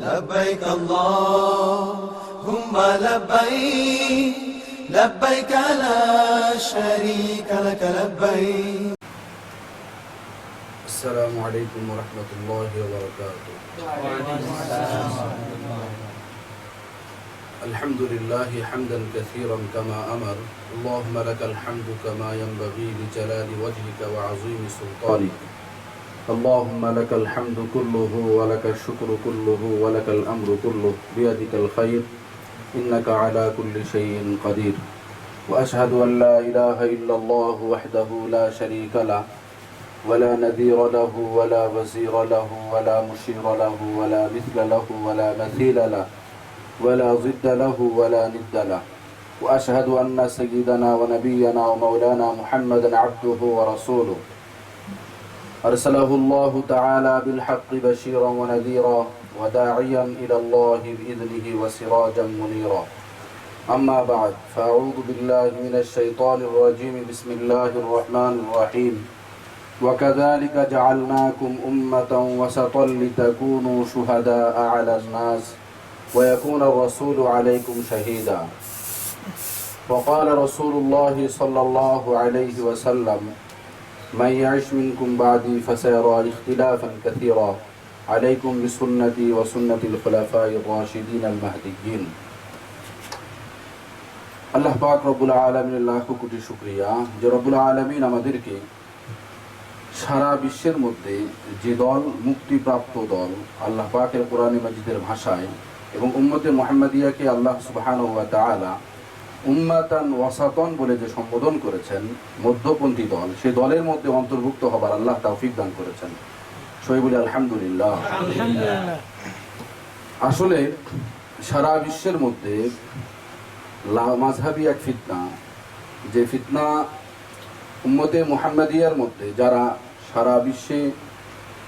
لبيك اللهم لبيك لبيك لا شريك لك لبيك السلام عليكم ورحمة الله وبركاته الحمد لله حمدا كثيرا كما أمر. اللهم لك الحمد كما ينبغي لجلال وجهك وعظيم سلطانك. اللهم لك الحمد كله ولك الشكر كله ولك الأمر كله بيدك الخير. إنك على كل شيء قدير. وأشهد أن لا إله إلا الله وحده لا شريك له. ولا نذير له ولا وزير له ولا مشير له ولا مثل له ولا مثيل له. ولا ضد له ولا ند له. وأشهد أن سيدنا ونبينا ومولانا محمدا عبده ورسوله. أرسله الله تعالى بالحق بشيرا ونذيرا وداعيا إلى الله بإذنه وسراجا منيرا. أما بعد فأعوذ بالله من الشيطان الرجيم. بسم الله الرحمن الرحيم. وكذلك جعلناكم أمة وسطا لتكونوا شهداء على الناس. ويكون الرسول عليكم شهيدا وقال رسول الله صلى الله عليه وسلم من يعش منكم بعدي فسيرى اختلافا كثيرا عليكم بسنتي وسنة الخلفاء الراشدين المهديين আল্লাহ পাক রব্বুল আলমিনের লাখো কোটি শুক্রিয়া যে রব্বুল আলমিন আমাদেরকে সারা বিশ্বের মধ্যে যে দল মুক্তিপ্রাপ্ত দল আল্লাহ পাকের কোরআনে মাজিদের ভাষায় এবং উম্মতে মোহাম্মদিয়াকে আল্লাহ সুবাহান উম্মাতান ওয়াসাতন বলে যে সম্বোধন করেছেন মধ্যপন্থী দল সে দলের মধ্যে অন্তর্ভুক্ত হবার আল্লাহ তৌফিক দান করেছেন। সই বলি আলহামদুলিল্লাহ। আসলে সারা বিশ্বের মধ্যে লা- মাঝহাবি এক ফিতনা যে ফিতনা উম্মতে মোহাম্মদিয়ার মধ্যে যারা সারা বিশ্বে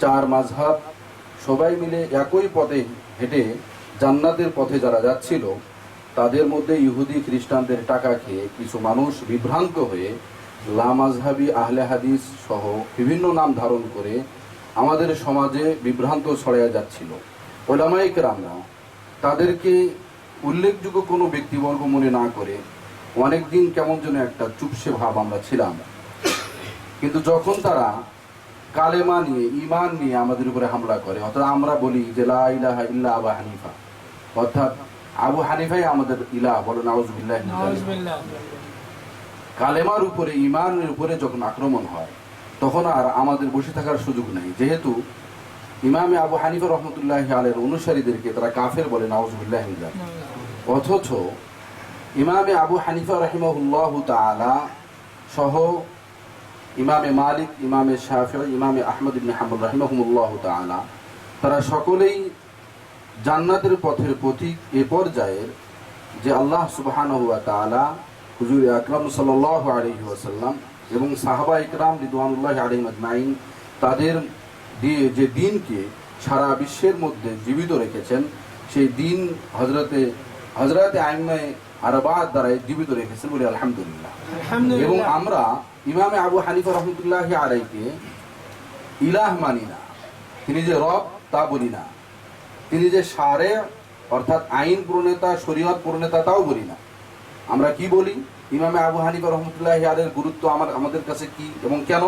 চার মাঝহাব সবাই মিলে একই পথে হেঁটে জান্নাতের পথে যারা যাচ্ছিল, তাদের মধ্যে ইহুদি খ্রিস্টানদের টাকা খেয়ে কিছু মানুষ বিভ্রান্ত হয়ে লামাজহাবি আহলে হাদিস সহ বিভিন্ন নাম ধারণ করে আমাদের সমাজে বিভ্রান্ত ছড়াইয়া যাচ্ছিল। ওলামাইক রামরা তাদেরকে উল্লেখযোগ্য কোনো ব্যক্তিবর্গ মনে না করে অনেকদিন কেমন যেন একটা চুপসে ভাব আমরা ছিলাম। কিন্তু যখন তারা কালেমা নিয়ে ইমান নিয়ে আমাদের উপরে হামলা করে, অর্থাৎ আমরা বলি যে লা ইল্লা আবা হানিফা অর্থাৎ আবু হানিফাই আমাদের ইলাহ বলো নাউজুবিল্লাহ কালেমার উপরে ইমানের উপরে যখন আক্রমণ হয় তখন আর আমাদের বসে থাকার সুযোগ নেই। যেহেতু ইমামে আবু হানিফা রহমতুল্লাহ আলের অনুসারীদেরকে তারা কাফের বলে নাউজুবিল্লাহ অথচ ইমামে আবু হানিফা রহিমহুল্লাহ তাআলা সহ ইমামে মালিক ইমামে শাফি ইমামে আহমদ ইবনে হাম্বল রাহিমাহুমুল্লাহ তাআলা তারা সকলেই জান্নাতের পথের পথিক এ পর্যায়ের যে আল্লাহ সুবহানাহু ওয়া তাআলা হুজুর আকরাম সাল্লাল্লাহু আলাইহি ওয়াসাল্লাম এবং সাহাবা ইকরাম রিদওয়ানুল্লাহ আলাইহিম আজমাইন তাদের দিয়ে যে দিনকে সারা বিশ্বের মধ্যে জীবিত রেখেছেন সেই দিন হজরতে হজরতে আইমায় আরবাদ দ্বারাই জীবিত রেখেছেন বলে আলহামদুলিল্লাহ। এবং আমরা ইমামে আবু হানিফা রহমতুল্লাহ আলাইকে ইলাহ মানি না তিনি যে রব তা বলি না। তিনি যে সারে, অর্থাৎ আইন প্রণেতা, শরীয়ত প্রণেতা, তাও বলি না। আমরা কি বলি? ইমামে আবু হানিফা রহমতুল্লাহ আলের গুরুত্ব আমার আমাদের কাছে কি এবং কেন?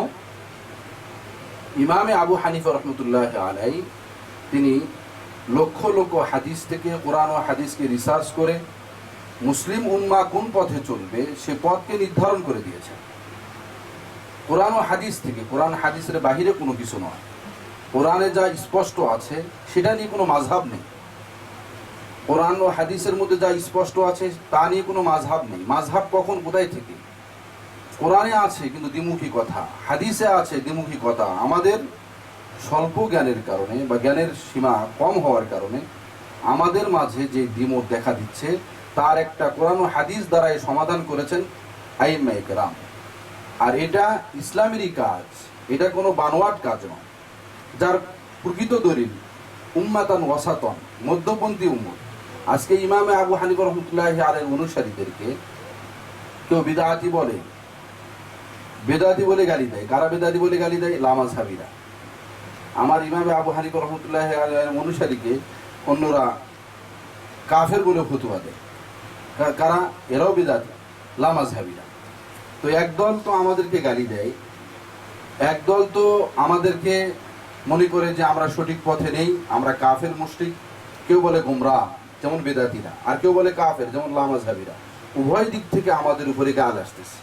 ইমামে আবু হানিফা রহমতুল্লাহ আলাই, তিনি লক্ষ লক্ষ হাদিস থেকে কোরআন ও হাদিসকে রিসার্চ করে মুসলিম উন্মা কোন পথে চলবে, সে পথকে নির্ধারণ করে দিয়েছেন। কোরআন ও হাদিস থেকে, কোরআন হাদিসের বাহিরে কোনো কিছু নয়। কোরআনে যা স্পষ্ট আছে, সেটা নিয়ে কোনো মাঝহাব নেই। কোরআন ও হাদিসের মধ্যে যা স্পষ্ট আছে, তা নিয়ে কোনো মাঝহাব নেই। মাঝহাব কখন, কোথায় থেকে? কোরআনে আছে, কিন্তু দ্বিমুখী কথা। হাদিসে আছে, দ্বিমুখী কথা। আমাদের স্বল্প জ্ঞানের কারণে বা জ্ঞানের সীমা কম হওয়ার কারণে আমাদের মাঝে যে দ্বিমত দেখা দিচ্ছে, তার একটা কোরআন ও হাদিস দ্বারাই সমাধান করেছেন আইম্মা একরাম আর এটা ইসলামেরই কাজ। এটা কোনো বানোয়াট কাজ নয়। যার প্রকৃত দলিল, উম্মাতান ওয়াসাতন, মধ্যপন্থী উম্মত। আজকে ইমামে আবু হানিফা রহমতুল্লাহ আলের অনুসারীদেরকে কেউ বিদাতি বলে বেদাতি বলে গালি দেয়, কারা বেদাতি বলে গালি দেয়? লামাজ হাবিরা আমার ইমামে আবু হানিফ রহমতুল্লাহ আলাইহির অনুসারীকে অন্যরা কাফের বলে ফতুয়া দেয়। কারা? এরাও বেদাতি লামাজ হাবিরা তো একদল তো আমাদেরকে গালি দেয়, একদল তো আমাদেরকে মনে করে যে আমরা সঠিক পথে নেই, আমরা কাফের মুশরিক। কেউ বলে গুমরা যেমন বেদাতিরা, আর কেউ বলে কাফের, যেমন লামাজহাবিরা উভয় দিক থেকে আমাদের উপরে গাল আসতেছে।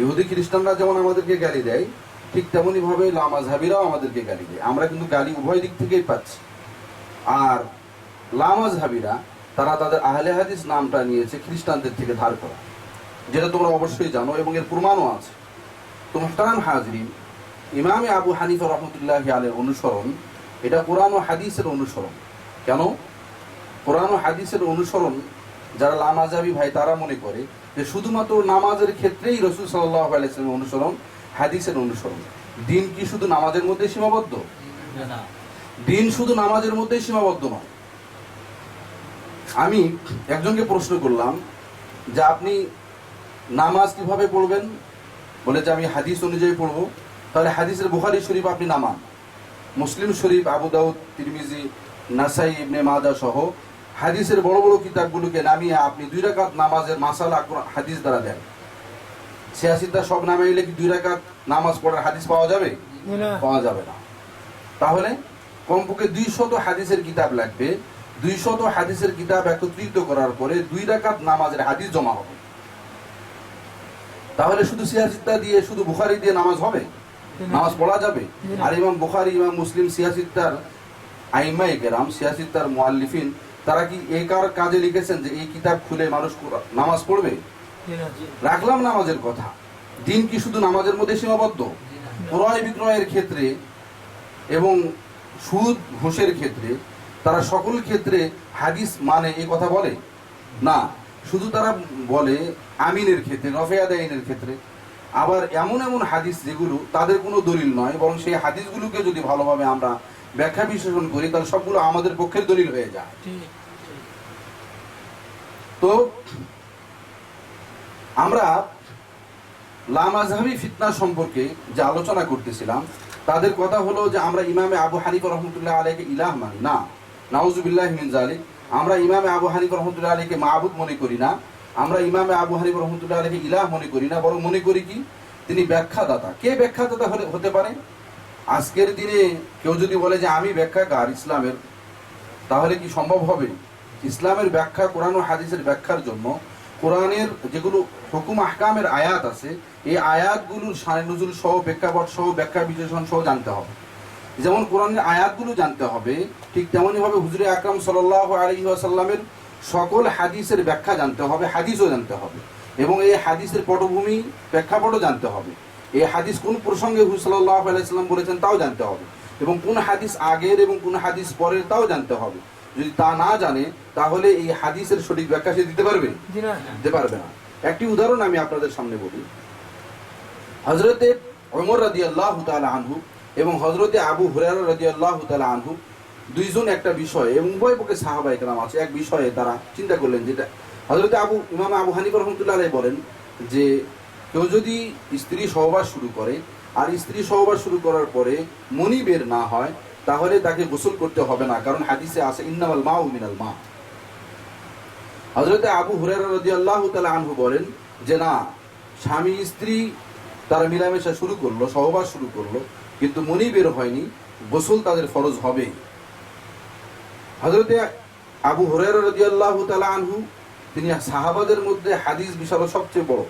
ইহুদি খ্রিস্টানরা যেমন আমাদেরকে গালি দেয়, ঠিক তেমনই ভাবে লামাজহাবিরাও আমাদেরকে গালি দেয়। আমরা কিন্তু গালি উভয় দিক থেকেই পাচ্ছি। আর লামাজহাবিরা তারা তাদের আহলে হাদিস নামটা নিয়েছে খ্রিস্টানদের থেকে ধার করা। যেটা তোমরা অবশ্যই জানো এবং এর প্রমাণও আছে। তো মোহতারাম হাজরিন ইমামে আবু হানিফা রহমতুল্লাহ আলের অনুসরণ এটা কোরআন ও হাদিসের অনুসরণ। কেন? কোরআন ও হাদিসের অনুসরণ যারা লামাজাবি ভাই তারা মনে করে যে শুধুমাত্র নামাজের ক্ষেত্রেই রসুল সাল্লাহ আলাইসলামের অনুসরণ হাদিসের অনুসরণ। দিন কি শুধু নামাজের মধ্যে সীমাবদ্ধ? দিন শুধু নামাজের মধ্যেই সীমাবদ্ধ নয়। আমি একজনকে প্রশ্ন করলাম যে আপনি নামাজ কীভাবে পড়বেন? বলে যে আমি হাদিস অনুযায়ী পড়ব। তাহলে হাদিসের বুখারি শরীফ আপনি নামান। মুসলিম শরীফ আবু দাউদ তিরমিজি নাসাই ইবনে মাদা সহ হাদিসের বড় বড় কিতাবগুলোকে নামিয়ে আপনি দুই রাকাত নামাজের মাসালা হাদিস দ্বারা দেন। সিয়াসিদা সব নামে এলে কি দুই রাকাত নামাজ পড়ার হাদিস পাওয়া যাবে? পাওয়া যাবে না। তাহলে কমপক্ষে দুই শত হাদিসের কিতাব লাগবে। দুই শত হাদিসের কিতাব একত্রিত করার পরে দুই রাকাত নামাজের হাদিস জমা হবে। তাহলে শুধু সিয়াসিত্তা দিয়ে শুধু বুখারি দিয়ে নামাজ হবে? নামাজ পড়া যাবে? আর ইমাম বুখারি, ইমাম মুসলিম সিয়াসিত্তার আইমাই কেরাম সিয়াসিত্তার মুআল্লিফিন, তারা কি এই কার কাজে লিখেছেন যে এই কিতাব খুলে মানুষ নামাজ পড়বে? রাখলাম নামাজের কথা। দিন কি শুধু নামাজের মধ্যে সীমাবদ্ধ? ক্রয় বিক্রয়ের ক্ষেত্রে এবং সুদ, ঘুষের ক্ষেত্রে তারা সকল ক্ষেত্রে হাদিস মানে এই কথা বলে? না, শুধু তারা বলে আমিনের ক্ষেত্রে রফেয়াদাইনের ক্ষেত্রে। আবার এমন এমন হাদিস যেগুলো তাদের কোনো দলিল নয় বরং সেই হাদিসগুলোকে যদি ভালোভাবে আমরা ব্যাখ্যা বিশ্লেষণ করি তাহলে সবগুলো আমাদের পক্ষের দলিল হয়ে যায়। তো আমরা লামাজহাবি ফিতনা সম্পর্কে যে আলোচনা করতেছিলাম তাদের কথা হলো যে আমরা ইমামে আবু হানিফ রহমতুল্লাহ আলীকে ইলাহ মানি। না নাউজুবিল্লাহ মিন জালিক আমরা ইমামে আবু হানিফ রহমতুল্লাহ আলীকে মাহবুদ মনে করি না। আমরা ইমামে আবু হানিফ রহমতুল্লাহ আলীকে ইলাহ মনে করি না, বরং মনে করি কি, তিনি ব্যাখ্যাদাতা। কে ব্যাখ্যাদাতা হলে হতে পারে? আজকের দিনে কেউ যদি বলে যে আমি ব্যাখ্যা ব্যাখ্যাকার ইসলামের, তাহলে কি সম্ভব হবে? ইসলামের ব্যাখ্যা, কোরআন ও হাদিসের ব্যাখ্যার জন্য কোরআনের যেগুলো হুকুম আহকামের আয়াত আছে, এই আয়াতগুলোর সানে নজুল সহ, প্রেক্ষাপট সহ, ব্যাখ্যা বিশ্লেষণ সহ জানতে হবে। যেমন কোরআনের আয়াতগুলো জানতে হবে, ঠিক তেমনই ভাবে হুজুরে আকরাম সাল্লাহ আলহি আসাল্লামের সকল হাদিসের ব্যাখ্যা জানতে হবে হাদিসও জানতে হবে। এবং এই হাদিসের পটভূমি প্রেক্ষাপটও জানতে হবে। এই হাদিস কোন প্রসঙ্গে হুজুর সাল্লাহ আলাইসাল্লাম বলেছেন তাও জানতে হবে। এবং কোন হাদিস আগের এবং কোন হাদিস পরের তাও জানতে হবে। যদি তা না জানে তাহলে এই হাদিসের সঠিক ব্যাখ্যা সে দিতে পারবে? দিতে পারবে না। একটি উদাহরণ আমি আপনাদের সামনে বলি। হজরতে ওমর রাদি আল্লাহ আনহু এবং হজরতে আবু হুরার রাদি আল্লাহ আনহু দুইজন একটা বিষয়ে, এবং উভয় পক্ষে সাহাবা একরাম আছে। এক বিষয়ে তারা চিন্তা করলেন যেটা হজরতে আবু, ইমাম আবু হানিফ রহমতুল্লাহ বলেন যে, কেউ যদি স্ত্রী সহবাস শুরু করে, আর স্ত্রী সহবাস শুরু করার পরে মনি বের না হয়, তাহলে তাকে গোসল করতে হবে না, কারণ হাদিসে আছে, ইন্নামাল মা মিনাল মা। হজরতে আবু হুরারা রাজি আল্লাহ তালা আনহু বলেন যে, না, স্বামী স্ত্রী তারা মিলামেশা শুরু করল, সহবাস শুরু করল, কিন্তু মনি বের হয়নি, গোসল তাদের ফরজ হবে হজরতে আবু হুরারা রাজি আল্লাহ আনহু, তিনি সাহাবাদের মধ্যে হাদিস বিশাল সবচেয়ে বড়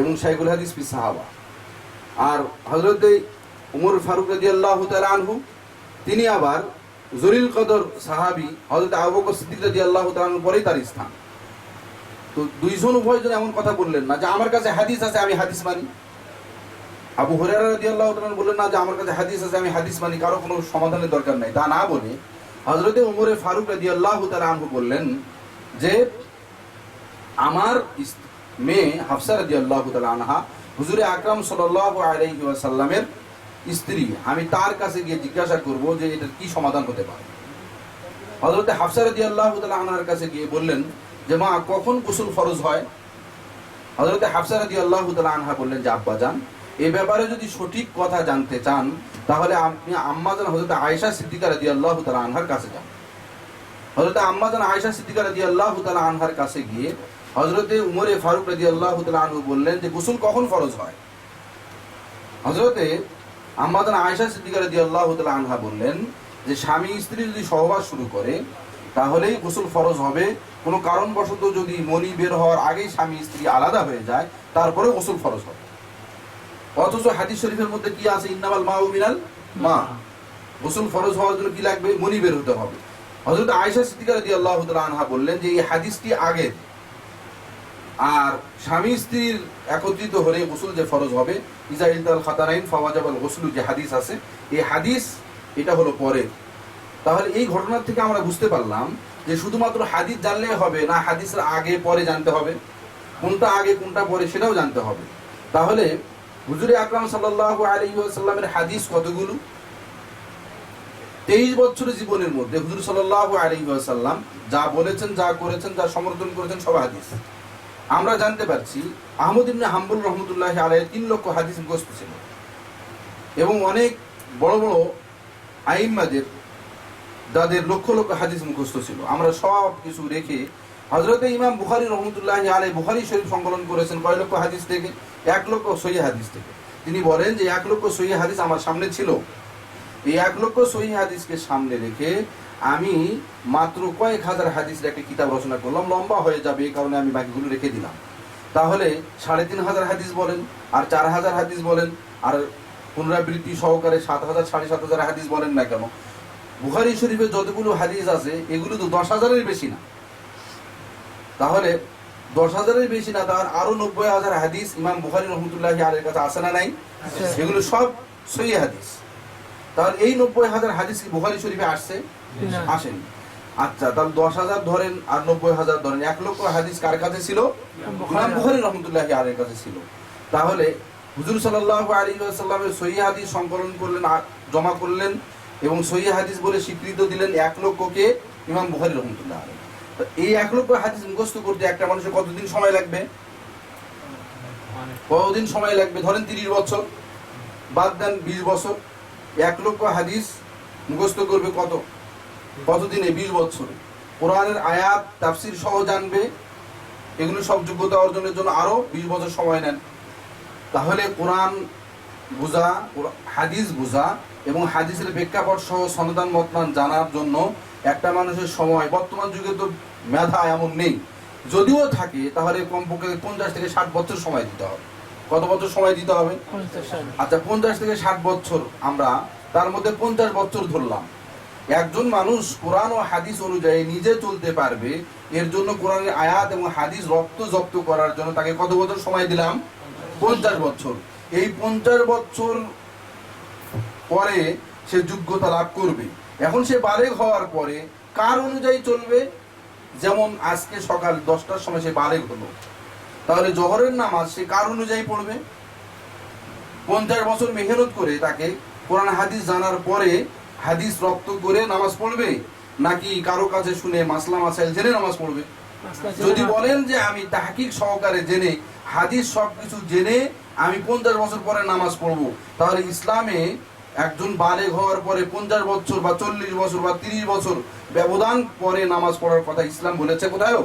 এবং শাইকুল হাদিস পি সাহাবা। আর হজরতে উমর ফারুক রাজি আল্লাহ আনহু, তিনি আবার জরিল কদর সাহাবি হজরত আবু বকর সিদ্দিক রাজি আল্লাহ তাআলার পরেই তার স্থান। তো দুইজন উভয়জন এমন কথা বললেন না যে আমার কাছে হাদিস আছে, আমি হাদিস মানি। আবু হুরায়রা রাদিয়াল্লাহু তাআলা বললেন না যে আমার কাছে হাদিস আছে, আমি হাদিস মানি, কারও কোনো সমাধানের দরকার নাই। তা না বলে হযরতে উমরে ফারুক রাদিয়াল্লাহু তাআলা আনহু বললেন যে, আমার মেয়ে হাফসা রাদিয়াল্লাহু তাআলা আনহা, হুজুরে আকরাম সাল্লাল্লাহু আলাইহি ওয়াসাল্লামের স্ত্রী, আমি তার কাছে গিয়ে জিজ্ঞাসা করব যে এটার কি সমাধান হতে পারে। হযরতে হাফসা রাদিয়াল্লাহু তাআলা আনহার কাছে গিয়ে বললেন, যে মা, কখন গোসল ফরজ হয়? হজরত হাফসা রাদি আল্লাহ আনহা বললেন, যে আব্বা যান। এ ব্যাপারে যদি সঠিক কথা জানতে চান, তাহলে আপনি আম্মাজান হজরত আয়েশা সিদ্দিকা রাদি আল্লাহ তালা আনহার কাছে যান। হজরত আম্মাজান আয়েশা সিদ্দিকা রাদি আল্লাহ তালা আনহার কাছে গিয়ে হজরতে উমরে ফারুক রাদি আল্লাহ আনহু বললেন যে, গোসল কখন ফরজ হয়? হজরতে আম্মাদান আয়েশা সিদ্দিকা রাদি আল্লাহ তালা আনহা বললেন যে, স্বামী স্ত্রী যদি সহবাস শুরু করে, তাহলেই গোসল ফরজ হবে। কোনো কারণবশত যদি মনি বের হওয়ার আগেই স্বামী স্ত্রী আলাদা হয়ে যায় তারপরে গোসল ফরজ হবে। অথচ হাদিস শরীফের মধ্যে কি আছে? ইন্নামাল মা মিনাল মা। গোসল ফরজ হওয়ার জন্য কি লাগবে? মনি বের হতে হবে। হজরত আয়েশা সিদ্দিকা রাদি আল্লাহ আনহা বললেন যে, এই হাদিসটি আগের আর স্বামী স্ত্রীর একত্রিত হলে গোসল যে ফরজ হবে ইজাইল খাতারাইন ফাওয়াজাবাল গোসলু, যে হাদিস আছে, এই হাদিস এটা হলো পরে। তাহলে এই ঘটনার থেকে আমরা বুঝতে পারলাম যে, শুধুমাত্র হাদিস জানলে হবে না, হাদিসের আগে, পরে জানতে হবে। কোনটা আগে, কোনটা পরে সেটাও জানতে হবে। তাহলে হুজুরে আকরাম সাল্লাহ আলী সাল্লামের হাদিস কতগুলো? তেইশ বছরের জীবনের মধ্যে হুজুর সাল্লাহ আলী সাল্লাম যা বলেছেন, যা করেছেন, যা সমর্থন করেছেন সব হাদিস। আমরা জানতে পারছি, আহমদ ইবনে হাম্বুল রহমতুল্লাহ আলাই তিন লক্ষ হাদিস মুখস্থ ছিল। এবং অনেক বড় বড় আইম্মাদের যাদের লক্ষ লক্ষ হাদিস মুখস্থ ছিল। আমরা সব কিছু রেখে হজরতে ইমাম বুখারি রহমতুল্লাহ আলাই বুখারি শরীফ সংকলন করেছেন, কয় লক্ষ হাদিস থেকে এক লক্ষ সহি হাদিস থেকে। তিনি বলেন যে, এক লক্ষ সহি হাদিস আমার সামনে ছিল। এই এক লক্ষ সহি হাদিসকে সামনে রেখে আমি মাত্র কয়েক হাজার হাদিসের একটা কিতাব রচনা করলাম, লম্বা হয়ে যাবে, এই কারণে আমি বাকিগুলো রেখে দিলাম। তাহলে সাড়ে তিন হাজার হাদিস বলেন, আর চার হাজার হাদিস বলেন, আর পুনরাবৃত্তি সহকারে সাত হাজার, সাড়ে সাত হাজার হাদিস বলেন না কেন? বুখারি শরীফে যতগুলো হাদিস আছে, এগুলো তো দশ হাজারের বেশি না। তাহলে দশ হাজারের বেশি না তার আরও নব্বই হাজার হাদিস ইমাম বুখারি রহমতুল্লাহ আলের কাছে আসে না নাই? এগুলো সব সহি হাদিস। তাহলে এই নব্বই হাজার হাদিস কি বুখারি শরীফে আসছে? আসেনি। আচ্ছা তাহলে দশ হাজার ধরেন আর নব্বই হাজার ধরেন। এক লক্ষ হাদিস কার কাছে ছিল? ইমাম বুখারি। রহমতুল্লাহ আলের কাছে ছিল। তাহলে হুজুর সাল্লাহ আলী সাল্লামের সহি হাদিস সংকলন করলেন আর জমা করলেন এবং সহি হাদিস বলে স্বীকৃত দিলেন এক লক্ষকে ইমাম বুখারি রহমতুল্লাহ আলী এই এক লক্ষ হাদিস মুখস্থ করতে একটা মানুষের কতদিন সময় লাগবে? কতদিন সময় লাগবে? ধরেন তিরিশ বছর। বাদ দেন বিশ বছর। এক লক্ষ হাদিস মুখস্থ করবে কত? কতদিনে? বিশ বছরে। কোরআনের আয়াত, তাফসির সহ জানবে। এগুলো সব যোগ্যতা অর্জনের জন্য আরও বিশ বছর সময় নেন। তাহলে কোরআন বোঝা হাদিস বোঝা এবং হাদিসের প্রেক্ষাপট সহ সন্তান মতমান জানার জন্য একটা মানুষের সময়, বর্তমান যুগে তো মেধা এমন নেই। যদিও থাকে তাহলে কমপক্ষে পঞ্চাশ থেকে ষাট বছর সময় দিতে হবে। কত বছর সময় দিতে হবে? আচ্ছা পঞ্চাশ থেকে ষাট বছর আমরা তার মধ্যে পঞ্চাশ বছর ধরলাম। একজন মানুষ কোরআন ও হাদিস অনুযায়ী নিজে চলতে পারবে এর জন্য কোরআনের আয়াত এবং হাদিস রক্ত জব্দ করার জন্য তাকে কত বছর সময় দিলাম? পঞ্চাশ বছর। এই পঞ্চাশ বছর পরে সে যোগ্যতা লাভ করবে। এখন সে বারেক হওয়ার পরে কার অনুযায়ী চলবে? যেমন আজকে সকাল দশটার সময় সে বালেগ হলো। তাহলে জহরের নামাজ সে কার অনুযায়ী পড়বে? পঞ্চাশ বছর মেহনত করে তাকে কোরআন হাদিস জানার পরে হাদিস রপ্ত করে নামাজ পড়বে? নাকি কারও কাছে শুনে মাসলা মাসাইল জেনে নামাজ পড়বে? যদি বলেন যে আমি তাহকিক সহকারে জেনে হাদিস সবকিছু জেনে আমি পঞ্চাশ বছর পরে নামাজ পড়ব তাহলে ইসলামে একজন বালেগ হওয়ার পরে পঞ্চাশ বছর বা চল্লিশ বছর বা তিরিশ বছর ব্যবধান পরে নামাজ পড়ার কথা ইসলাম বলেছে কোথায়ও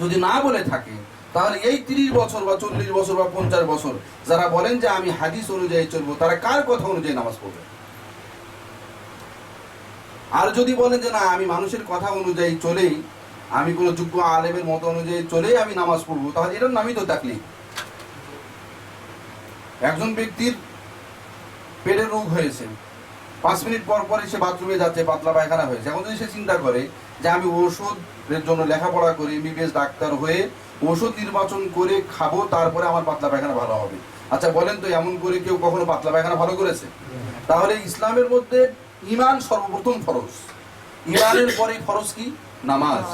যদি না বলে থাকে, তাহলে এই তিরিশ বছর বা চল্লিশ বছর বা পঞ্চাশ বছর যারা বলেন যে আমি হাদিস অনুযায়ী চলবো, তারা কার কথা অনুযায়ী নামাজ পড়বে? আর যদি বলেন যে না, আমি মানুষের কথা অনুযায়ী চলেই, আমি কোনো যোগ্য আলেমের মতো অনুযায়ী চলেই আমি নামাজ পড়ব, তাহলে এটার নামই তো তাকলি একজন ব্যক্তির পেটের রোগ হয়েছে। পাঁচ মিনিট পর পরে সে বাথরুমে যাচ্ছে, পাতলা পায়খানা হয়েছে। এখন যদি সে চিন্তা করে যে আমি ওষুধের জন্য লেখাপড়া করে এমবিবিএস ডাক্তার হয়ে ওষুধ নির্বাচন করে খাব, তারপরে আমার পাতলা পায়খানা ভালো হবে। আচ্ছা বলেন তো এমন করে কেউ কখনো পাতলা পায়খানা ভালো করেছে? তাহলে ইসলামের মধ্যে ইমান সর্বপ্রথম ফরজ। ইমানের পরে ফরজ কি? নামাজ।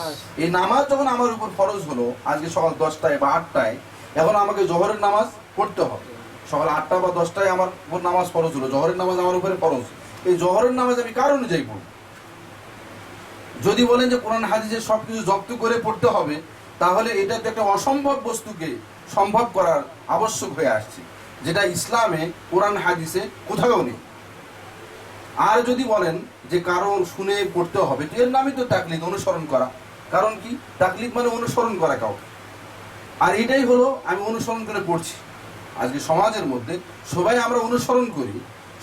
এই নামাজ যখন আমার উপর ফরজ হলো, আজকে সকাল দশটায় বা আটটায়, এখন আমাকে জহরের নামাজ পড়তে হবে। সকাল আটটা বা দশটায় আমার উপর নামাজ ফরজ হলো, জহরের নামাজ আমার উপরে ফরজ। এই জহরের নামাজ আমি কার অনুযায়ী পড়ব? যদি বলেন যে কোরআন, হাদিসের সবকিছু জব্দ করে পড়তে হবে, তাহলে এটা তো একটা অসম্ভব বস্তুকে সম্ভব করার আবশ্যক হয়ে আসছে, যেটা ইসলামে কোরআন, হাদিসে কোথাও নেই। আর যদি বলেন যে কারণ শুনে পড়তে হবে, তো এর নামই তো তাকলিদ, অনুসরণ করা। কারণ কি? তাকলিদ মানে অনুসরণ করা কাউকে। আর এটাই হলো আমি অনুসরণ করে পড়ছি। আজকে সমাজের মধ্যে সবাই আমরা অনুসরণ করি।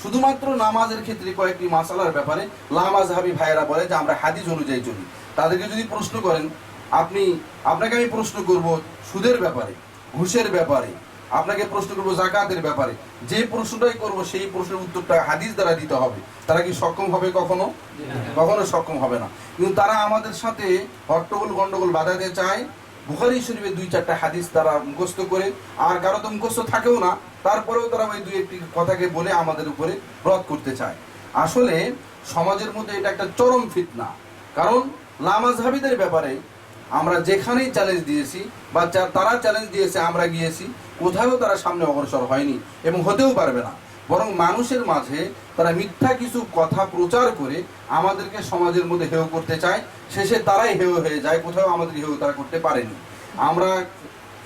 শুধুমাত্র নামাজের ক্ষেত্রে কয়েকটি মাসালার ব্যাপারে লামাজ হাবি ভাইয়েরা বলে যে আমরা হাদিস অনুযায়ী চলি। তাদেরকে যদি প্রশ্ন করেন আপনি আপনাকে আমি প্রশ্ন করব সুদের ব্যাপারে ঘুষের ব্যাপারে আপনাকে প্রশ্ন করব জাকাতের ব্যাপারে। যে প্রশ্নটাই করব সেই প্রশ্নের উত্তরটা হাদিস দ্বারা দিতে হবে। তারা কি সক্ষম হবে কখনো? কখনো সক্ষম হবে না। কিন্তু তারা আমাদের সাথে হট্টগোল গন্ডগোল বাঁধাতে চায় বুখারি শরীফের দুই চারটা হাদিস তারা মুখস্থ করে, আর কারও তো মুখস্থ থাকেও না, তারপরেও তারা ওই দুই একটি কথাকে বলে আমাদের উপরে রদ করতে চায়। আসলে সমাজের মধ্যে এটা একটা চরম ফিতনা। কারণ লামাজহাবিদের ব্যাপারে আমরা যেখানেই চ্যালেঞ্জ দিয়েছি, বা তারা চ্যালেঞ্জ দিয়েছে, আমরা গিয়েছি কোথাও তারা সামনে অগ্রসর হয়নি, এবং হতেও পারবে না। বরং মানুষের মাঝে তারা মিথ্যা কিছু কথা প্রচার করে আমাদেরকে সমাজের মধ্যে হেয় করতে চায়। শেষে তারাই হেয় হয়ে যায়, কোথাও আমাদের হেয় তারা করতে পারেনি। আমরা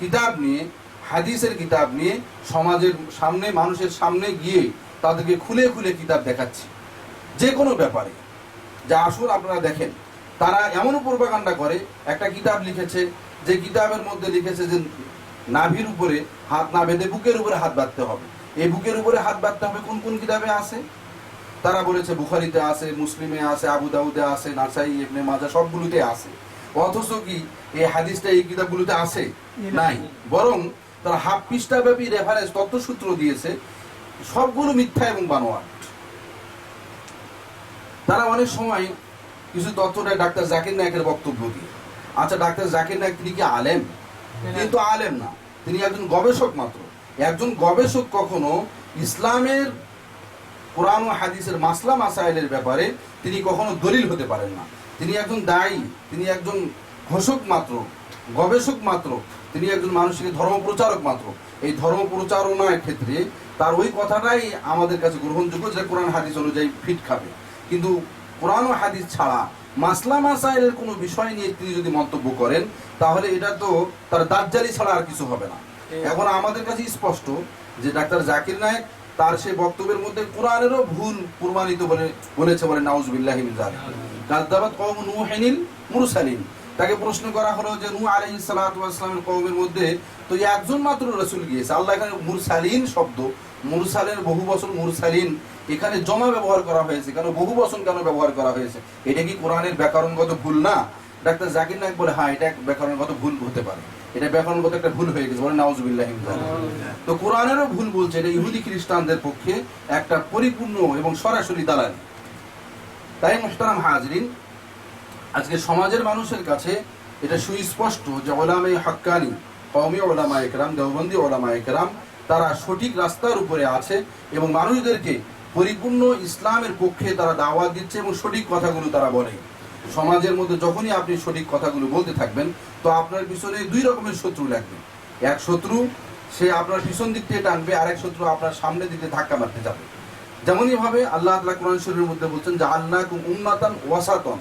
কিতাব নিয়ে, হাদিসের কিতাব নিয়ে, সমাজের সামনে, মানুষের সামনে গিয়ে তাদেরকে খুলে খুলে কিতাব দেখাচ্ছি। যে কোনো ব্যাপারে। যা আসুন আপনারা দেখেন। তারা এমন প্রোপাগান্ডা করে, একটা কিতাব লিখেছে, যে কিতাবের মধ্যে লিখেছে যে নাভির উপরে হাত না বেঁধে, বুকের উপরে হাত বাঁধতে হবে। এই বুকের উপরে হাত বাঁধতে হবে কোন কোন কিতাবে আছে? তারা বলেছে বুখারিতে আছে মুসলিমে আছে আবু দাউদে আছে নাসাই ইবনে মাজা সবগুলোতে আছে। অথচ কি এই হাদিসটা এই কিতাবগুলোতে আছে? নাই। বরং তারা হাফ পৃষ্ঠা ব্যাপী রেফারেন্স তথ্যসূত্র দিয়েছে সবগুলো মিথ্যা এবং বানোয়াট। তারা অনেক সময় কিছু তথ্য দেয় ডাক্তার জাকির নায়কের বক্তব্য দিয়ে। আচ্ছা ডাক্তার জাকির নায়ক তিনি কি আলেম? তিনি তো আলেম না। তিনি একজন গবেষক মাত্র। একজন গবেষক কখনো ইসলামের কোরআন হাদিসের মাসলা মাসাইলের ব্যাপারে তিনি কখনো দলিল হতে পারেন না। তিনি একজন দায়ী, তিনি একজন ঘোষক মাত্র, গবেষক মাত্র, তিনি একজন মানুষকে ধর্ম প্রচারক মাত্র। এই ধর্ম প্রচারণার ক্ষেত্রে তার ওই কথাটাই আমাদের কাছে গ্রহণযোগ্য যে কোরআন হাদিস অনুযায়ী ফিট খাবে। কিন্তু কোরআন হাদিস ছাড়া মাসলা মাসাইলের কোনো বিষয় নিয়ে তিনি যদি মন্তব্য করেন, তাহলে এটা তো তার দাজ্জালি ছাড়া আর কিছু হবে না। এখন আমাদের কাছে স্পষ্ট যে ডাক্তার জাকির নায়ক তার সেই বক্তব্যের মধ্যে কোরআনেরও ভুল প্রমাণিত বলে বলেছে বলে নাউজুবিল্লাহি মিন যালিক। কাযযাবাত কওম নূহিনিল তাকে প্রশ্ন করা হলো যে নূহ আলাইহিস সালাতু ওয়াস সালামের কওমের মধ্যে তো একজন মাত্র রাসূল গিয়েছে। আল্লাহ এখানে মুরসালিন শব্দ, মুরসালের বহু বছর মুরসালিন এখানে জমা ব্যবহার করা হয়েছে। কেন? বহু বচন কেন ব্যবহার করা হয়েছে? এটা কি কোরআনের ব্যাকরণগত ভুল না? ডাক্তার জাকির নায়ক বলে হ্যাঁ এটা ব্যাকরণগত ভুল হতে পারে। এটা ব্যাকরণগত একটা ভুল হয়ে গেছে বলে নাউজুবিল্লাহি তো কোরআনেরও ভুল বলছে এটা ইহুদি খ্রিস্টানদের পক্ষে একটা পরিপূর্ণ এবং সরাসরি দালালি। তাই মোহতারাম হাজরিন আজকে সমাজের মানুষের কাছে এটা সুস্পষ্ট যে ওলামে হাক্কানি কওমি ওলামা একরাম দেওবন্দি ওলামা একরাম তারা সঠিক রাস্তার উপরে আছে এবং মানুষদেরকে পরিপূর্ণ ইসলামের পক্ষে তারা দাওয়াত দিচ্ছে এবং সঠিক কথাগুলো তারা বলে। সমাজের মধ্যে যখনই আপনি সঠিক কথাগুলো বলতে থাকবেন, তো আপনার পিছনে দুই রকমের শত্রু লাগবে। এক শত্রু, সে আপনার পিছন দিক থেকে টানবে, আরেক শত্রু আপনার সামনে দিকে ধাক্কা মারতে যাবে। যেমনই ভাবে আল্লাহ তাআলা কোরআন শরীফের মধ্যে বলছেন যে আল্লাহ উন্নাতান ওয়াসাতন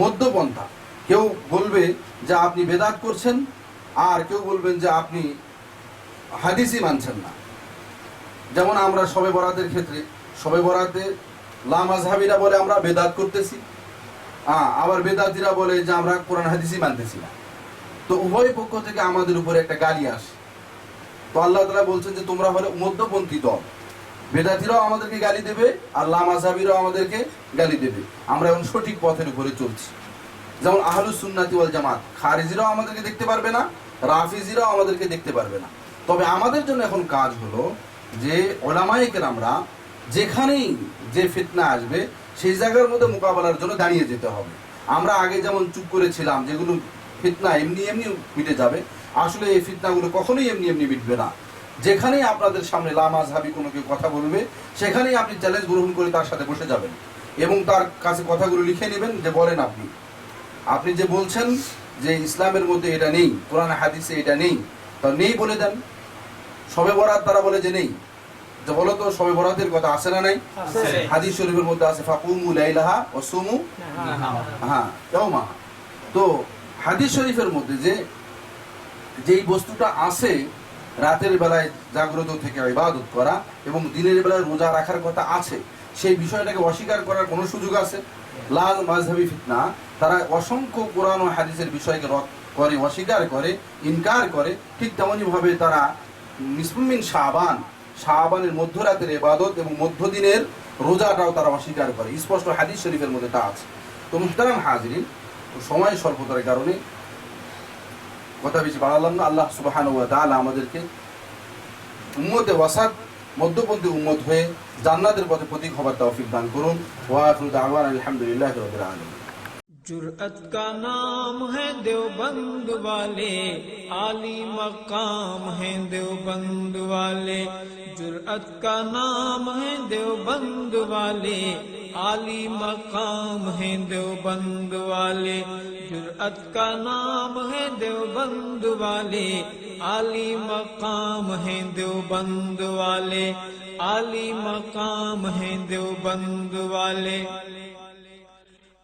মধ্যপন্থা। কেউ বলবে যে আপনি বেদাত করছেন, আর কেউ বলবেন যে আপনি হাদিসই মানছেন না। যেমন আমরা সবে বরাতের ক্ষেত্রে, সবে বরাতে লামাজহাবিরা বলে আমরা বেদাত করতেছি আবার বেদাতিরা বলে যে আমরা কোরআন হাদিসই মানতেছি না। তো উভয় পক্ষ থেকে আমাদের উপরে একটা গালি আসে। তো আল্লাহ তালা বলছেন যে তোমরা হলে মধ্যপন্থী দল। বেদাতিরাও আমাদেরকে গালি দেবে আর লামাজাবিরাও আমাদেরকে গালি দেবে। আমরা এখন সঠিক পথের উপরে চলছি। যেমন আহলুস সুন্নাতি ওয়াল জামাত, খারিজিরাও আমাদেরকে দেখতে পারবে না, রাফিজিরাও আমাদেরকে দেখতে পারবে না। তবে আমাদের জন্য এখন কাজ হলো যে ওলামাইকের আমরা যেখানেই যে ফিতনা আসবে সেই জায়গার মধ্যে মোকাবেলার জন্য দাঁড়িয়ে যেতে হবে। আমরা আগে যেমন চুপ করেছিলাম যেগুলো ফিতনা এমনি এমনি মিটে যাবে, আসলে এই ফিতনাগুলো কখনোই এমনি এমনি মিটবে না। যেখানেই আপনাদের সামনে লামাজ হাবি কোনো কেউ কথা বলবে, সেখানেই আপনি চ্যালেঞ্জ গ্রহণ করে তার সাথে বসে যাবেন এবং তার কাছে কথাগুলো লিখে নেবেন যে বলেন আপনি। আপনি যে বলছেন যে ইসলামের মধ্যে এটা নেই, কোরআন হাদিসে এটা নেই, তা নেই বলে দেন। সবে বরাত তারা বলে যে নেই। বলো তো সবে বরাতের কথা আছে না নাই। হাদিস শরীফের মধ্যে আছে ফাকুমু লাইলাহা ও সুমু হ্যাঁ ইয়াউমা। তো হাদিস শরীফের মধ্যে যে যেই বস্তুটা আছে রাতের বেলায় জাগ্রত থেকে ইবাদত করা এবং দিনের বেলায় রোজা রাখার কথা আছে সেই বিষয়টাকে অস্বীকার করার কোনো সুযোগ আছে? লাল মাঝহাবি ফিতনা তারা অসংখ্য কোরআন ও হাদিসের বিষয়কে রদ করে অস্বীকার করে ইনকার করে ঠিক তেমনই ভাবে তারা নিসমিন শাহবান শাহবানের মধ্যরাতের এবাদত এবং মধ্যদিনের রোজাটাও তারা অস্বীকার করে। স্পষ্ট হাদিস শরীফের মধ্যে তা আছে। তো মুহতারাম হাজরিন, সময় স্বল্পতার কারণে কথা বেশি বাড়ালাম না। আল্লাহ সুবাহান আমাদেরকে উম্মতে ওয়াসাদ, মধ্যপন্থী উম্মত হয়ে জান্নাতের পথে প্রতীক হবার তৌফিক দান করুন। ওয়া দাওয়ানা আলহামদুলিল্লাহি আলামিন। جرأت کا نام ہے دیوبند والے، عالی مقام ہے دیوبند والے۔ جرأت کا نام ہے دیوبند والے، عالی مقام ہے دیوبند والے۔ جرعت کا نام ہے دیوبند والے، عالی مقام ہے دیوبند والے۔ عالی مقام ہے دیوبند والے۔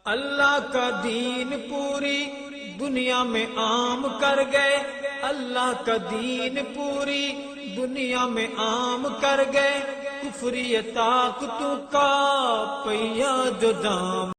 اللہ کا دین پوری دنیا میں عام کر گئے۔ اللہ کا دین پوری دنیا میں عام کر گئے۔ کفری طاقتوں کا پہیا جو دام